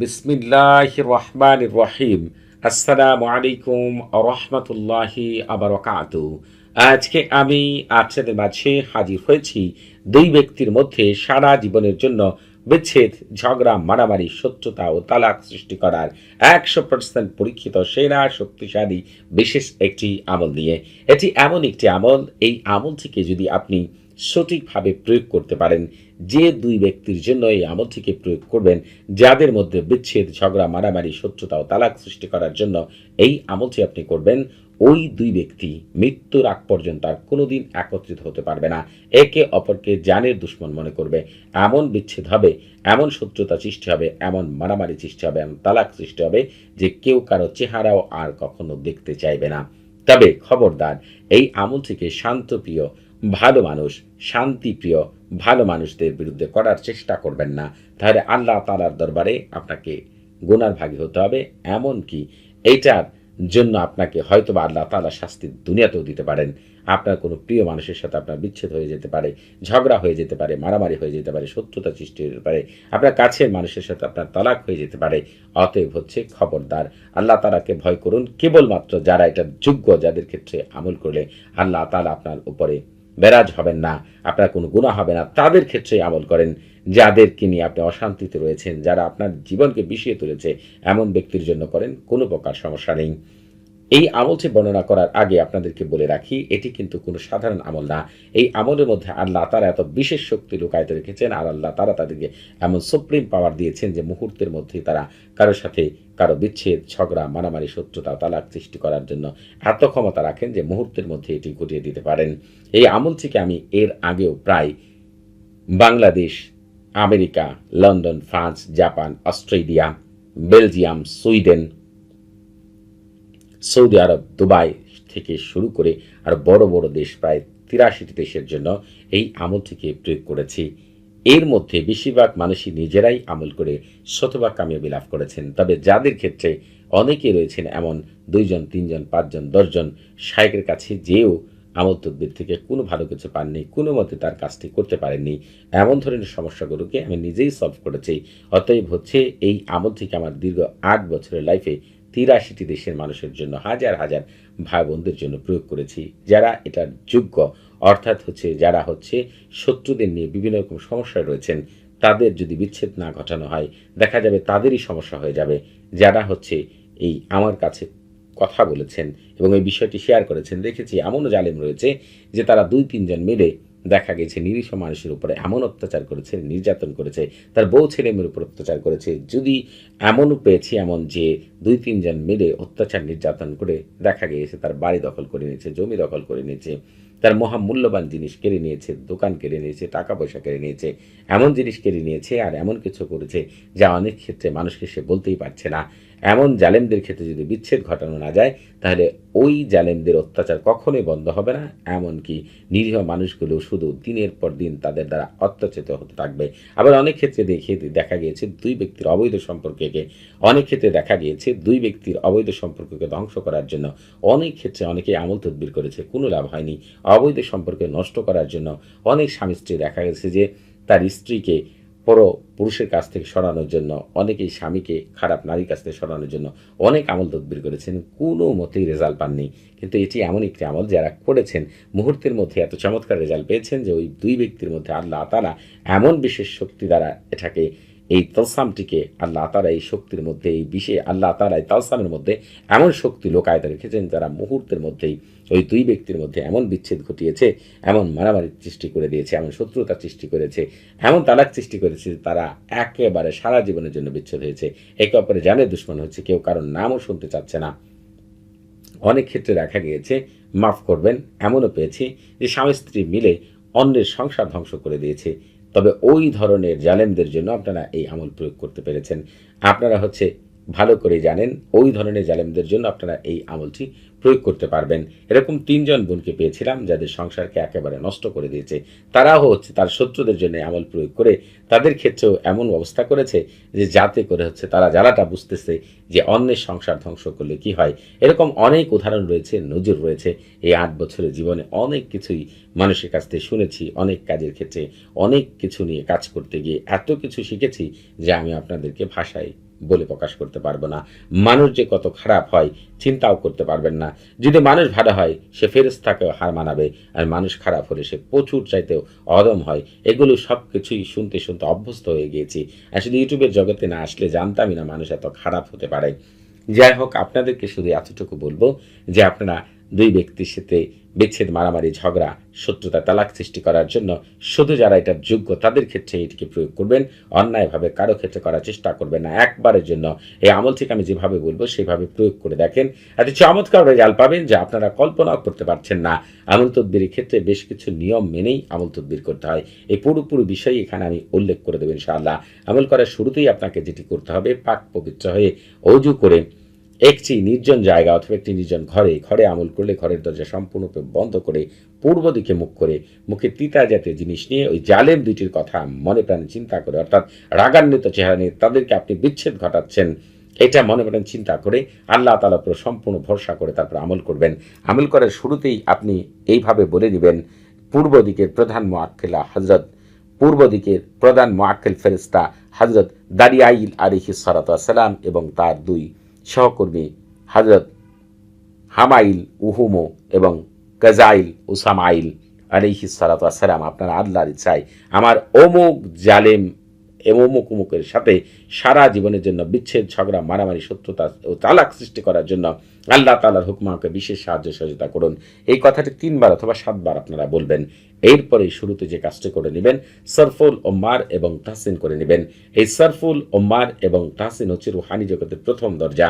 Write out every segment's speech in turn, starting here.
বিসমিল্লাহ রহমান রহিম। আসসালামু আলাইকুম রহমতুল্লাহি আবরকাত আজকে আমি আপনাদের মাঝে হাজির হয়েছি দুই ব্যক্তির মধ্যে সারা জীবনের জন্য বিচ্ছেদ, ঝগড়া, মারামারি, শত্রুতা ও তালাক সৃষ্টি করার একশো পার্সেন্ট পরীক্ষিত, সেরা, শক্তিশালী, বিশেষ একটি আমল নিয়ে। এটি এমন একটি আমল, এই আমল থেকে যদি আপনি সঠিকভাবে প্রয়োগ করতে পারেন। যে দুই ব্যক্তির জন্য এই আমলটিকে প্রয়োগ করবেন, যাদের মধ্যে বিচ্ছেদ, ঝগড়া, মারামারি, শত্রুতা ও তালাক সৃষ্টি করার জন্য এই আমলটি আপনি করবেন, ওই দুই ব্যক্তি মৃত্যুর আগ পর্যন্ত আর কোনোদিন একত্রিত হতে পারবে না। একে অপরকে জানের দুশ্মন মনে করবে। এমন বিচ্ছেদ হবে, এমন শত্রুতা সৃষ্টি হবে, এমন মারামারি সৃষ্টি হবে, এমন তালাক সৃষ্টি হবে যে কেউ কারও চেহারাও আর কখনো দেখতে চাইবে না। তবে খবরদার, এই আমল থেকে শান্তপ্রিয় ভালো মানুষ, শান্তিপ্রিয়, ভালো মানুষদের বিরুদ্ধে করার চেষ্টা করবেন না। তাহলে আল্লাহ তালার দরবারে আপনাকে গুনার ভাগী হতে হবে। এমন কি এইটার জন্য আপনাকে হয়তো বা আল্লাহ তালা শাস্তি দুনিয়াতেও দিতে পারেন। আপনার কোনো প্রিয় মানুষের সাথে আপনার বিচ্ছেদ হয়ে যেতে পারে, ঝগড়া হয়ে যেতে পারে, মারামারি হয়ে যেতে পারে, শত্রুতা সৃষ্টি হতে পারে, আপনার কাছের মানুষের সাথে আপনার তালাক হয়ে যেতে পারে। অতএব হচ্ছে খবরদার, আল্লাহ তালাকে ভয় করুন। কেবলমাত্র যারা এটা যোগ্য, যাদের ক্ষেত্রে আমল করলে আল্লাহ তালা আপনার উপরে বেরাজ হবেন না, আপনার কোনো গুণা হবে না। তাদের ক্ষেত্রে আমল করেন, যাদেরকে নিয়ে আপনি অশান্তিতে রয়েছেন, যারা আপনার জীবনকে বিষিয়ে তুলেছে, এমন ব্যক্তির জন্য করেন, কোনো প্রকার সমস্যা নেই। এই আমলটি বর্ণনা করার আগে আপনাদেরকে বলে রাখি, এটি কিন্তু কোনো সাধারণ আমল না। এই আমলের মধ্যে আল্লাহ তারা এত বিশেষ শক্তি লুকায়িত রেখেছেন, আর আল্লাহ তারা তাদেরকে এমন সুপ্রিম পাওয়ার দিয়েছেন যে মুহূর্তের মধ্যেই তারা কারোর সাথে কারও বিচ্ছেদ, ঝগড়া, মারামারি, শত্রুতা, তালাক সৃষ্টি করার জন্য এত ক্ষমতা রাখেন যে মুহূর্তের মধ্যে এটি ঘটিয়ে দিতে পারেন। এই আমলটিকে আমি এর আগেও প্রায় Bangladesh, America, London, France, Japan, Australia, Belgium, Sweden, Saudi Arab, Dubai থেকে শুরু করে আর বড় বড় দেশ, প্রায় তিরাশিটি দেশের জন্য এই আমলটিকে প্রয়োগ করেছি। এর মধ্যে বেশিরভাগ মানুষই নিজেরাই আমল করে শতভাগ কামিয়াবি লাভ করেছেন। তবে যাদের ক্ষেত্রে অনেকে রয়েছেন এমন দুইজন, তিনজন, পাঁচজন, দশজন শায়কের কাছে যেও আমল তদ্বির থেকে কোনো ভালো কিছু পাননি, কোনো মতে তার কাজটি করতে পারেননি। এমন ধরনের সমস্যাগুলোকে আমি নিজেই সলভ করেছি। অতএব হচ্ছে এই আমল থেকে আমার দীর্ঘ আট বছরের লাইফে তিরাশিটি দেশের মানুষের জন্য হাজার হাজার ভাই বোনদের জন্য প্রয়োগ করেছি, যারা এটার যোগ্য। অর্থাৎ হচ্ছে যারা হচ্ছে শত্রুদের নিয়ে বিভিন্ন রকম সমস্যায় রয়েছেন, তাদের যদি বিচ্ছেদ না ঘটানো হয়, দেখা যাবে তাদেরই সমস্যা হয়ে যাবে। যারা হচ্ছে এই আমার কাছে কথা বলেছেন এবং এই বিষয়টি শেয়ার করেছেন, দেখেছি এমনও জালেম রয়েছে যে তারা দুই তিনজন মিলে দেখা গেছে, নিরীহ মানুষের উপরে এমন অত্যাচার করেছে, নির্যাতন করেছে, তার বউ ছেলে মেয়ের উপর অত্যাচার করেছে। যদি এমনও পেয়েছি, এমন যে দুই, তিনজন মিলে অত্যাচার, নির্যাতন করে দেখা গিয়েছে, তার বাড়ি দখল করে নিয়েছে, জমি দখল করে নিয়েছে, তার মহামূল্যবান জিনিস কেড়ে নিয়েছে, দোকান কেড়ে নিয়েছে, টাকা পয়সা কেড়ে নিয়েছে, এমন জিনিস কেড়ে নিয়েছে আর এমন কিছু করেছে যা অনেক ক্ষেত্রে মানুষকে সে বলতেই পারছে না। এমন জালেমদের ক্ষেত্রে যদি বিচ্ছেদ ঘটানো না যায়, তাহলে ওই জালেমদের অত্যাচার কখনোই বন্ধ হবে না। এমনকি নিরীহ মানুষগুলো শুধু দিনের পর দিন তাদের দ্বারা অত্যাচারিত হতে থাকবে। আবার অনেক ক্ষেত্রে দেখে, দেখা গিয়েছে দুই ব্যক্তির অবৈধ সম্পর্ককে, অনেক ক্ষেত্রে দেখা গিয়েছে দুই ব্যক্তির অবৈধ সম্পর্ককে ধ্বংস করার জন্য অনেক ক্ষেত্রে অনেকে আমল তদবির করেছে, কোনো লাভ হয়নি। অবৈধ সম্পর্কে নষ্ট করার জন্য অনেক স্বামী স্ত্রী দেখা গেছে যে তার স্ত্রীকে বড় পুরুষের কাছ থেকে সরানোর জন্য, অনেকেই স্বামীকে খারাপ নারীর কাছ থেকে সরানোর জন্য অনেক আমল তদবির করেছেন, কোনো মতেই রেজাল্ট পাননি। কিন্তু এটি এমন একটি আমল যারা করেছেন, মুহূর্তের মধ্যে এত চমৎকার রেজাল্ট পেয়েছেন যে ওই দুই ব্যক্তির মধ্যে আল্লাহ তারা এমন বিশেষ শক্তি দ্বারা এটাকে এই তলসামটিকে আল্লাহ তারা এই শক্তির মধ্যে, এই বিষে আল্লাহ তারা এই তালসামের মধ্যে এমন শক্তি লোকায়ত রেখেছেন যারা মুহূর্তের মধ্যেই ওই দুই ব্যক্তির মধ্যে এমন বিচ্ছেদ ঘটিয়েছে, এমন মারামারির সৃষ্টি করে দিয়েছে, এমন শত্রুতা সৃষ্টি করেছে, এমন তালাক সৃষ্টি করেছে তারা একেবারে সারা জীবনের জন্য বিচ্ছেদ হয়েছে। একে অপরে জানে দুশ্মন হচ্ছে, কেউ কারোর নামও শুনতে চাচ্ছে না। অনেক ক্ষেত্রে দেখা গিয়েছে, মাফ করবেন, এমনও পেয়েছি যে স্বামী স্ত্রী মিলে অন্যের সংসার ধ্বংস করে দিয়েছে। তবে ওই ধরনের জালেমদের জন্য আপনারা এই আমল প্রয়োগ করতে পেরেছেন। আপনারা হচ্ছে ভালো করে জানেন, ওই ধরনের জালেমদের জন্য আপনারা এই আমলটি প্রয়োগ করতে পারবেন। এরকম তিনজন বোনকে পেয়েছিলাম, যাদের সংসারকে একেবারে নষ্ট করে দিয়েছে। তারাও হচ্ছে, তার শত্রুদের জন্য আমল প্রয়োগ করে তাদের ক্ষেত্রেও এমন অবস্থা করেছে যে যাতে করে হচ্ছে তারা জ্বালাটা বুঝতেছে যে অন্যের সংসার ধ্বংস করলে কি হয়। এরকম অনেক উদাহরণ রয়েছে, নজর রয়েছে। এই আট বছরের জীবনে অনেক কিছুই মানুষের কাছ থেকে শুনেছি, অনেক কাজের ক্ষেত্রে অনেক কিছু নিয়ে কাজ করতে গিয়ে এত কিছু শিখেছি যে আমি আপনাদেরকে ভাষায় বলে প্রকাশ করতে পারব না। মানুষ যে কত খারাপ হয়, চিন্তাও করতে পারবেন না। যদি মানুষ ভালো হয়, সে ফেরেস্তাকেও হার মানাবে। আর মানুষ খারাপ হলে সে প্রচুর চাইতেও অদম হয়। এগুলো সব কিছুই শুনতে শুনতে অভ্যস্ত হয়ে গিয়েছি। আসলে ইউটিউবের জগতে না আসলে জানতামই না মানুষ এত খারাপ হতে পারে। যাই হোক, আপনাদেরকে শুধু এতটুকু বলব যে আপনারা দুই ব্যক্তির সাথে বিচ্ছেদ, মারামারি, ঝগড়া, শত্রুতা, তালাক সৃষ্টি করার জন্য শুধু যারা এটার যোগ্য তাদের ক্ষেত্রে এটিকে প্রয়োগ করবেন, অন্যায়ভাবে কারও ক্ষেত্রে করার চেষ্টা করবেন না। একবারের জন্য এই আমল থেকে আমি যেভাবে বলব সেইভাবে প্রয়োগ করে দেখেন। এত চমৎকার রেজাল্ট পাবেন যে আপনারা কল্পনাও করতে পারছেন না। আমল তদ্বিরের ক্ষেত্রে বেশ কিছু নিয়ম মেনেই আমল তদ্বির করতে হয়। এই পুরোপুরি বিষয় এখানে আমি উল্লেখ করে দেবেন ইনশাআল্লাহ। আমল করার শুরুতেই আপনাকে যেটি করতে হবে, পাক পবিত্র হয়ে অজু করে একটি নির্জন জায়গা অথবা একটি নির্জন ঘরে ঘরে আমল করলে ঘরের দরজা সম্পূর্ণরূপে বন্ধ করে পূর্ব দিকে মুখ করে মুখে তিতা জাতীয় জিনিস নিয়ে ওই জালেম দুইটির কথা মনে প্রাণে চিন্তা করে, অর্থাৎ রাগান্বিত চেহারা নিয়ে তাদেরকে আপনি বিচ্ছেদ ঘটাচ্ছেন, এটা মনে প্রাণ চিন্তা করে আল্লাহ তালা উপর সম্পূর্ণ ভরসা করে তারপর আমল করবেন। আমল করার শুরুতেই আপনি এইভাবে বলে দিবেন, পূর্ব দিকের প্রধান মোয়াক্কেলা হজরত পূর্ব দিকের প্রধান মোয়াক্কেল ফেরিস্তা হজরত দারিয়াইল আলিহি সালাম এবং তার দুই সহকর্মী হজরত হামাইল উহুমো এবং গাজাইল উসামাইল আলিহি সালাম আপনার আল্লাহর ইচ্ছায় আমার অমুক জালেম এবং অমুক উমুকের সাথে সারা জীবনের জন্য বিচ্ছেদ, ঝগড়া, মারামারি, শত্রুতা ও তালাক সৃষ্টি করার জন্য আল্লাহ তালার হুকুম আমাকে বিশেষ সাহায্য সহযোগিতা করুন। এই কথাটি তিনবার অথবা সাতবার আপনারা বলবেন। এরপরে শুরুতে যে কাজটি করে নেবেন, সরফুল ওম্মার এবং তাহসিন করে নেবেন। এই সরফুল ওম্মার এবং তাহসিন হচ্ছে রুহানি জগতের প্রথম দরজা।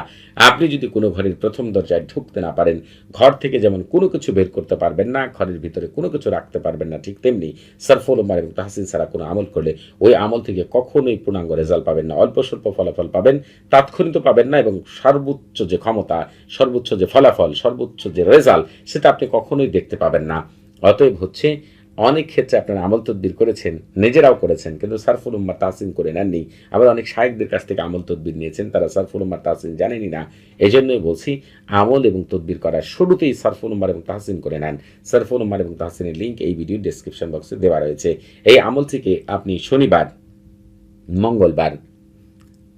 আপনি যদি কোনো ঘরের প্রথম দরজায় ঢুকতে না পারেন, ঘর থেকে যেমন কোনো কিছু বের করতে পারবেন না, ঘরের ভিতরে কোনো কিছু রাখতে পারবেন না, ঠিক তেমনি সরফুল ওম্মার এবং তাহসিন ছাড়া কোনো আমল করলে ওই আমল থেকে কখনোই পূর্ণাঙ্গ রেজাল্ট পাবেন না। অল্প স্বল্প ফলাফল পাবেন তাৎক্ষণিক পাবেন না এবং সর্বোচ্চ যে ক্ষমতা, সর্বোচ্চ যে ফলাফল, সর্বোচ্চ যে রেজাল্ট, সেটা আপনি কখনোই দেখতে পাবেন না। অতএব হচ্ছে অনেক ক্ষেত্রে আপনারা আমল তদ্বির করেছেন, নিজেরাও করেছেন, কিন্তু সারফুল উম্মার তাহসিন করে নেননি। আবার অনেক শায়েকদের কাছ থেকে আমল তদ্বির নিয়েছেন, তারা সারফুল উম্মার তাহসিন জানেনই না। এই জন্যই বলছি, আমল এবং তদ্বির করার শুরুতেই সারফুল উম্মার এবং তাহসিন করে নেন। সারফুল উম্মার এবং তাহসিনের লিঙ্ক এই ভিডিও ডেসক্রিপশন বক্সে দেওয়া রয়েছে। এই আমল থেকে আপনি শনিবার, মঙ্গলবার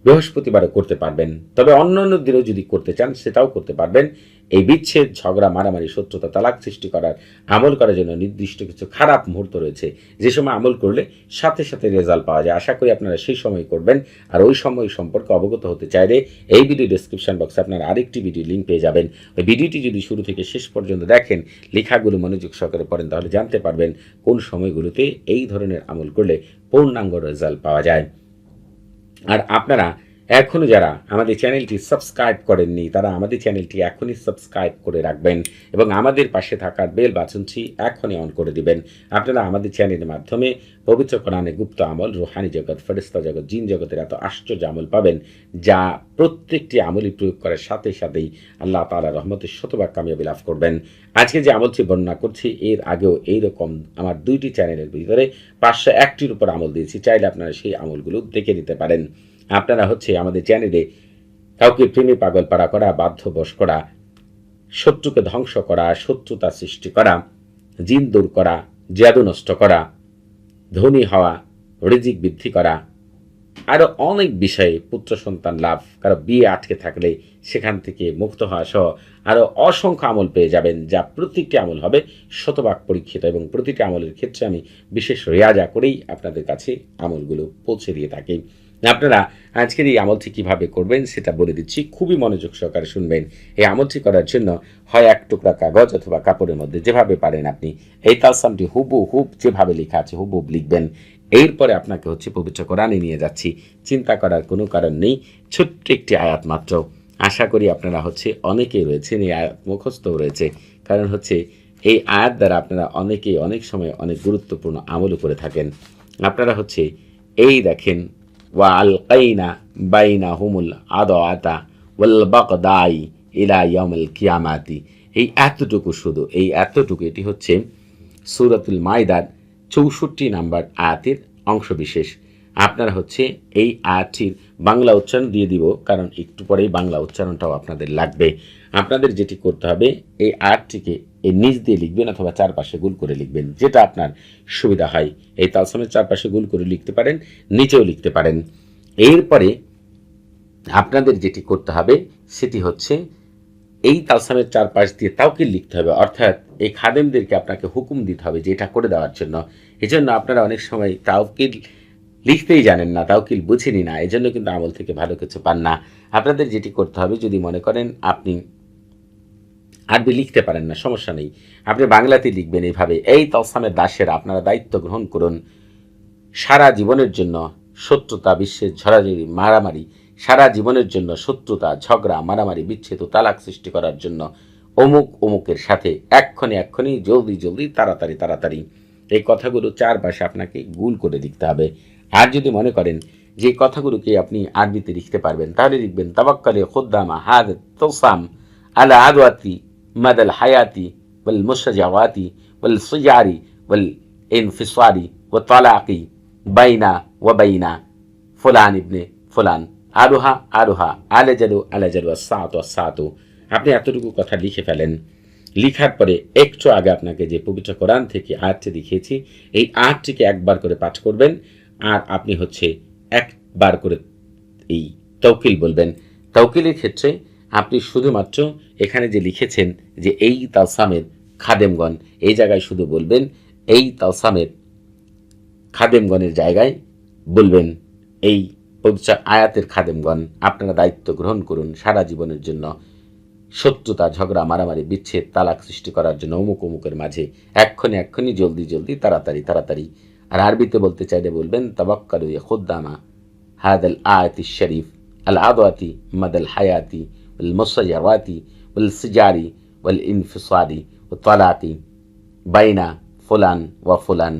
বৃহস্পতিবারও করতে পারবেন। তবে অন্যান্য দিনও যদি করতে চান, সেটাও করতে পারবেন। এই বিচ্ছেদ, ঝগড়া, মারামারি, শত্রুতা, তালাক সৃষ্টি করার, আমল করার জন্য নির্দিষ্ট কিছু খারাপ মুহূর্ত রয়েছে। যে সময় আমল করলে সাথে সাথে রেজাল্ট পাওয়া যায়। আশা করি আপনারা সেই সময় করবেন। আর ওই সময় সম্পর্কে অবগত হতে চাইলে এই ভিডিও ডিসক্রিপশন বক্সে আপনারা আরেকটি ভিডিও লিঙ্ক পেয়ে যাবেন। ওই ভিডিওটি যদি শুরু থেকে শেষ পর্যন্ত দেখেন, লেখাগুলো মনোযোগ সহকারে পড়েন, তাহলে জানতে পারবেন কোন সময়গুলোতে এই ধরনের আমল করলে পূর্ণাঙ্গ রেজাল্ট পাওয়া যায়। আর আপনারা এখনও যারা আমাদের চ্যানেলটি সাবস্ক্রাইব করেননি, তারা আমাদের চ্যানেলটি এখনই সাবস্ক্রাইব করে রাখবেন এবং আমাদের পাশে থাকার বেল বাটনটি এখনই অন করে দিবেন। আপনারা আমাদের চ্যানেলের মাধ্যমে পবিত্র কোরআনে গুপ্ত আমল, রুহানি জগৎ ফেরিস্তা জগৎ, জিন জগতের এত আশ্চর্য আমল পাবেন, যা প্রত্যেকটি আমলই প্রয়োগ করার সাথে সাথেই আল্লাহ তালা রহমতের শতভাগ কামিয়াবি লাভ করবেন। আজকে যে আমলটি বর্ণনা করছি, এর আগেও এইরকম আমার দুইটি চ্যানেলের ভিতরে পাঁচশো একটির উপর আমল দিয়েছি, চাইলে আপনারা সেই আমলগুলো দেখে নিতে পারেন। আপনারা হচ্ছে আমাদের চ্যানেলে কাউকে প্রেমে পাগল পাড়া করা, বাধ্যবশ করা, শত্রুকে ধ্বংস করা, শত্রুতা সৃষ্টি করা, জিন দূর করা, জাদু নষ্ট করা, ধনী হওয়া, রিজিক বৃদ্ধি করা আরও অনেক বিষয়ে পুত্র সন্তান লাভ, কারও বিয়ে আটকে থাকলে সেখান থেকে মুক্ত হওয়া সহ আরও অসংখ্য আমল পেয়ে যাবেন, যা প্রত্যেকটি আমল হবে শতভাগ পরীক্ষিত এবং প্রতিটি আমলের ক্ষেত্রে আমি বিশেষ রেয়াজা করেই আপনাদের কাছে আমলগুলো পৌঁছে দিয়ে থাকি। আপনারা আজকের এই আমলটি কীভাবে করবেন সেটা বলে দিচ্ছি। খুবই মনোযোগ সহকারে শুনবেন। এই আমলটি করার জন্য হয় এক টুকরা কাগজ অথবা কাপড়ের মধ্যে যেভাবে পারেন আপনি এই তালসামটি হুবু হুব যেভাবে লেখা আছে হুবুব লিখবেন। এরপরে আপনাকে হচ্ছে পবিত্র কোরআনে নিয়ে যাচ্ছি। চিন্তা করার কোনো কারণ নেই। ছোট্ট একটি আয়াত মাত্র। আশা করি আপনারা হচ্ছে অনেকেই রয়েছেন, এই আয়াত মুখস্থও রয়েছে। কারণ হচ্ছে এই আয়াত দ্বারা আপনারা অনেকেই অনেক সময় অনেক গুরুত্বপূর্ণ আমলও করে থাকেন। আপনারা হচ্ছে এই দেখেন ওয়া আলকাইনা বাইনা হুমুল আদআতা ওয়াল বাকদাই ইলা এই এতটুকু শুধু, এই এতটুকু, এটি হচ্ছে সূরাতুল মাইদার চৌষট্টি নাম্বার আয়াতের অংশবিশেষ। আপনারা হচ্ছে এই আয়াতটির বাংলা উচ্চারণ দিয়ে দিব, কারণ একটু পরেই বাংলা উচ্চারণটাও আপনাদের লাগবে। আপনাদের যেটি করতে হবে, এই আয়াতটিকে এই নিচ দিয়ে লিখবেন অথবা চারপাশে গুল করে লিখবেন, যেটা আপনার সুবিধা হয়। এই তালসামের চারপাশে গুল করে লিখতে পারেন, নিচেও লিখতে পারেন। এরপরে আপনাদের যেটি করতে হবে, সেটি হচ্ছে এই তালসামের চারপাশ দিয়ে তাওকিল লিখতে হবে। অর্থাৎ এই খাদেমদেরকে আপনাকে হুকুম দিতে হবে যে এটা করে দেওয়ার জন্য। এজন্য আপনারা অনেক সময় তাওকিল লিখতেই জানেন না, তাওকিল বুঝেনি না। এজন্য কিন্তু আমল থেকে ভালো কিছু পান না। আপনাদের যেটি করতে হবে, যদি মনে করেন আপনি আরবি লিখতে পারেন না, সমস্যা নেই। আপনি বাংলাতে লিখবেন এইভাবে। এই তলসামের দাসের আপনারা দায়িত্ব গ্রহণ করুন। সারা জীবনের জন্য শত্রুতা, বিশ্বের ঝড়াঝড়ি মারামারি, সারা জীবনের জন্য শত্রুতা, ঝগড়া, মারামারি, বিচ্ছেদ তালাক সৃষ্টি করার জন্য অমুক অমুকের সাথে এক্ষণে এক্ষণে জলদি জলদি, তাড়াতাড়ি তাড়াতাড়ি। এই কথাগুলো চারপাশে আপনাকে গুল করে লিখতে হবে। আর যদি মনে করেন যে কথাগুলোকে আপনি আরবিতে লিখতে পারবেন, তাহলে লিখবেন, তাবাক্কালে খুদ্দামা হাদ তোসাম আলা আদওয়াতি সুজারি ওয়াল ইনফিসারি ওয়া তালাকি বাইনা ওয়া বাইনা ফুলান ইবনে ফুলান আরোহা আরোহা আলেজালু আলেজালু সাত সাতু আপনি এতটুকু কথা লিখে ফেলেন। লিখার পরে একটু আগে আপনাকে যে পবিত্র কোরআন থেকে আয়াতটি দেখিয়েছি, এই আয়াতটিকে একবার করে পাঠ করবেন। আর আপনি হচ্ছে একবার করে এই তৌকিল বলবেন। তৌকিলের ক্ষেত্রে আপনি শুধুমাত্র এখানে যে লিখেছেন যে এই তালসামের খাদেমগণ, এই জায়গায় শুধু বলবেন, এই তালসামের খাদেমগণের জায়গায় বলবেন, এই পবিত্র আয়াতের খাদেমগণ, আপনারা দায়িত্ব গ্রহণ করুন সারা জীবনের জন্য। শত্রুতা, ঝগড়া, মারামারি, বিচ্ছেদ, তালাক সৃষ্টি করার জন্য অমুক অমুকের মাঝে এক্ষণে এক্ষণে জলদি জলদি, তাড়াতাড়ি তাড়াতাড়ি। আর আরবিতে বলতে চাইলে বলবেন তাবাক্কালু খুদ্দামা হাদ আল আয়াতি শরীফ, আল আদাতি মদ হায়াতি। ইনফিসারি ও তালাকি বাইনা ফুলান ওয়া ফুলান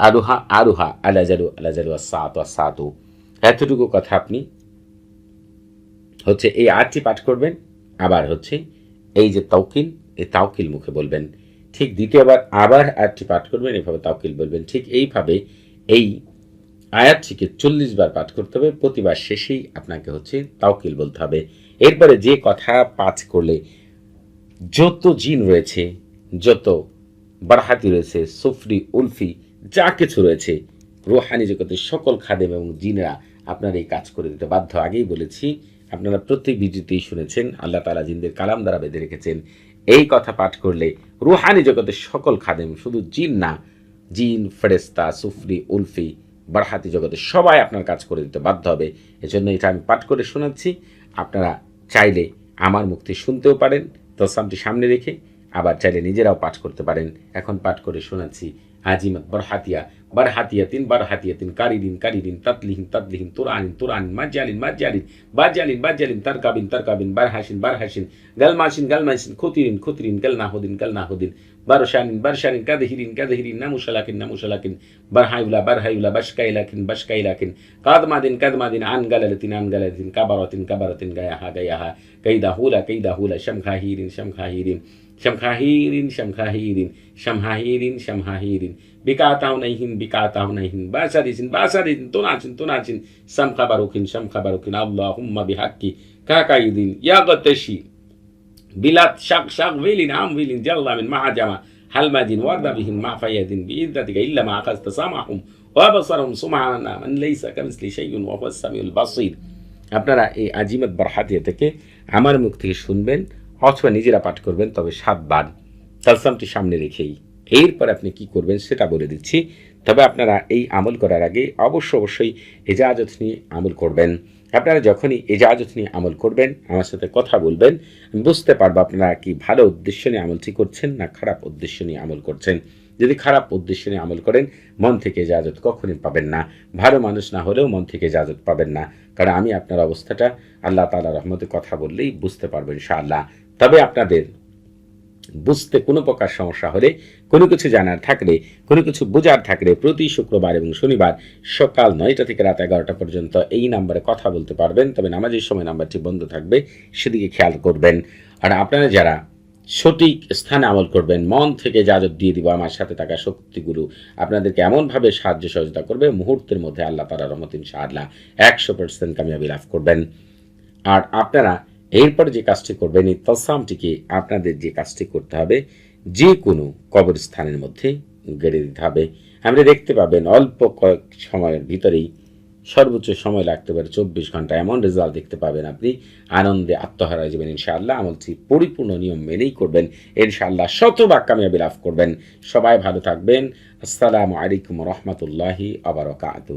আরুহা আরুহা আলাজারু আলাজারু সাত সাতু এতটুকু কথা আপনি হচ্ছে এই আটটি পাঠ করবেন। আবার হচ্ছে এই যে তাওকিল, এই তাওকিল মুখে বলবেন। ঠিক দ্বিতীয়বার আবার আয়াতটি পাঠ করবেন, এভাবে তাওকিল বলবেন। ঠিক এইভাবে এই আয়াতটিকে চল্লিশ বার পাঠ করতে হবে। প্রতিবার শেষেই আপনাকে হচ্ছে তাওকিল বলতে হবে। এরপরে যে কথা পাঠ করলে, যত জিন রয়েছে, যত বারহাতি রয়েছে, সুফরি, উলফি, যা কিছু রয়েছে, রোহানি জগতের সকল খাদেম এবং জিনরা আপনার এই কাজ করে দিতে বাধ্য। আগেই বলেছি, আপনারা প্রত্যেক ভিডিওতেই শুনেছেন, আল্লাহ তালা জিনদের কালাম দ্বারা বেঁধে রেখেছেন। এই কথা পাঠ করলে রুহানি জগতের সকল খাদেম, শুধু জিন না, জিন ফেরেস্তা সুফরি, উলফি, বারহাতি জগতের সবাই আপনার কাজ করে দিতে বাধ্য হবে। এজন্য এটা আমি পাঠ করে শোনাচ্ছি। আপনারা চাইলে আমার মুক্তি শুনতেও পারেন তসামটি সামনে রেখে আবার চাইলে নিজেরাও পাঠ করতে পারেন। এখন পাঠ করে শোনাচ্ছি আজিমত বরহাতিয়া برحتيتين برحتيتين كاريدين كاريدين تطلين تطلين تطله تطله ترعن ترعن باجالين باجالين تركابين تركابين تركب تركب غلماشين غلماشين كوتيرين كوتيرين غلنا هودين غلنا هودين برشانين برشانين كذهيرين كذهيرين نموش لكن نموش لكن برهاي ولا برهاي ولا بشكاي لكن بشكي لكن قادما دين عن غلالتين عن غلالتين كبرتين كبرتين جاها جاها كيدا هولا كيدا هولا شمخاهيرين شمخاهيرين شمخاهيرين شمخاهيرين شمخاهيرين শামখাহিরিন শামখাহিরিন শামখাহিরিন শামহাহিরিন শামহাহিরিন বিকাতাহুনাইহিন বিকাতাহুনাইহিন বাসারিসিন বাসারিসিন তোনাচিন তোনাচিন শামখাবারুকিন শামখাবারুকিন আল্লাহুম্মা বিহাক্কি কাকাইদিন ইয়াগতাশি বিলাত শাক শাক উইলিন আম উইলিন জাল্লামিন মাহাজামা হালমাদিন ওয়ারদাবিহিন মাফায়াদিন বিইদ্দাতিকা ইল্লা মা আখাজতা সামাহুম ওয়াবসারহুম সুবহানা মান লাইসা কামিসলি শাইউন ওয়া হুয়াস সামিউল বাসীর আপনারা এই আজিমত বরহাতিয়া থেকে আমার মুখ থেকে শুনবেন অথবা নিজেরা পাঠ করবেন, তবে সাতবার তালসামটি সামনে রেখেই। এরপর আপনি কি করবেন সেটা বলে দিচ্ছি। তবে আপনারা এই আমল করার আগে অবশ্য অবশ্যই এজাজত নিয়ে আমল করবেন। আপনারা যখনই এজাজত নিয়ে আমল করবেন, আমার সাথে কথা বলবেন, আমি বুঝতে পারব আপনারা কি ভালো উদ্দেশ্য নিয়ে আমলটি করছেন না খারাপ উদ্দেশ্য নিয়ে আমল করছেন। যদি খারাপ উদ্দেশ্য নিয়ে আমল করেন, মন থেকে এজাজত কখনই পাবেন না। ভালো মানুষ না হলেও মন থেকে এজাজত পাবেন না। কারণ আমি আপনার অবস্থাটা আল্লাহ তালা রহমতে কথা বললেই বুঝতে পারব ইনশাআল্লাহ। তবে আপনাদের বুঝতে কোনো প্রকার সমস্যা হলে, কোনো কিছু জানার থাকলে, কোনো কিছু বোঝার থাকলে প্রতি শুক্রবার এবং শনিবার সকাল নয়টা থেকে রাত এগারোটা পর্যন্ত এই নাম্বারে কথা বলতে পারবেন। তবে নামাজের সময় নাম্বারটি বন্ধ থাকবে, সেদিকে খেয়াল করবেন। আর আপনারা যারা সঠিক স্থানে আমল করবেন, মন থেকে যাজত দিয়ে দিব, আমার সাথে থাকা শক্তিগুরু আপনাদেরকে এমনভাবে সাহায্য সহযোগিতা করবে, মুহূর্তের মধ্যে আল্লাহ তালা রহমত ইনশাআল্লাহ একশো পার্সেন্ট কামিয়াবি লাভ করবেন। আর আপনারা এরপর যে কাজটি করবেন, এই তসামটিকে আপনাদের যে কাজটি করতে হবে যে কোনো কবরস্থানের মধ্যে গেড়ে দিতে হবে। আপনি দেখতে পাবেন অল্প কয়েক সময়ের ভিতরেই সর্বোচ্চ সময় লাগতে পারে চব্বিশ ঘণ্টা। এমন রেজাল্ট দেখতে পাবেন আপনি। আনন্দে আত্মহারা যাবেন ইনশাআল্লাহ। আমলটি পরিপূর্ণ নিয়ম মেনেই করবেন। ইনশাআল্লাহ শতভাগ কামিয়াবি লাভ করবেন। সবাই ভালো থাকবেন। আসসালামু আলাইকুম রহমতুল্লাহি আবরকাত